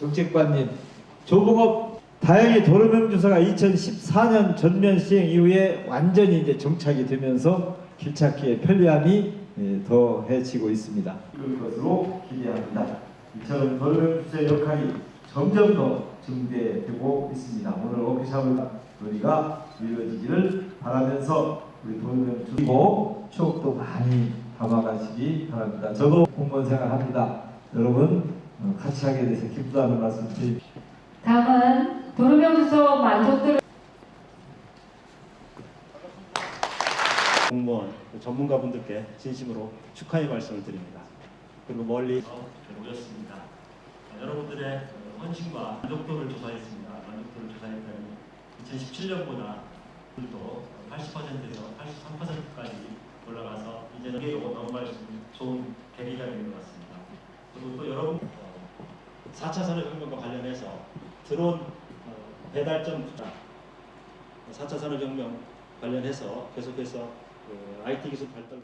정책관님, 조봉업 다행히 도로명주사가 2014년 전면 시행 이후에 완전히 이제 정착이 되면서 길 찾기에 편리함이 예, 더해지고 있습니다. 그럴 것으로 기대합니다. 이처럼 도로명주사의 역할이 점점 더 증대되고 있습니다. 오늘 워크숍을 우리가 이루어지기를 바라면서 우리 도로명주 그리고 추억도 많이 담아가시기 바랍니다. 저도 공무원 생활합니다. 여러분 어, 같이 하게 돼서 기쁘다는 말씀 드립니다. 다음은 도로명주소 만족도를 공무원 전문가분들께 진심으로 축하의 말씀을 드립니다. 그리고 멀리 모였습니다. 여러분들의 헌신과 만족도를 조사했습니다. 만족도를 조사했더니 2017년보다 또 80%에서 83%까지 올라가서 이제는 이게 있는 좋은 계기가 되는 것 같습니다. 그리고 또 여러분 어, 4차 산업혁명과 관련해서 드론 어, 배달점 투자 4차 산업혁명 관련해서 계속해서 그 IT 기술 발달을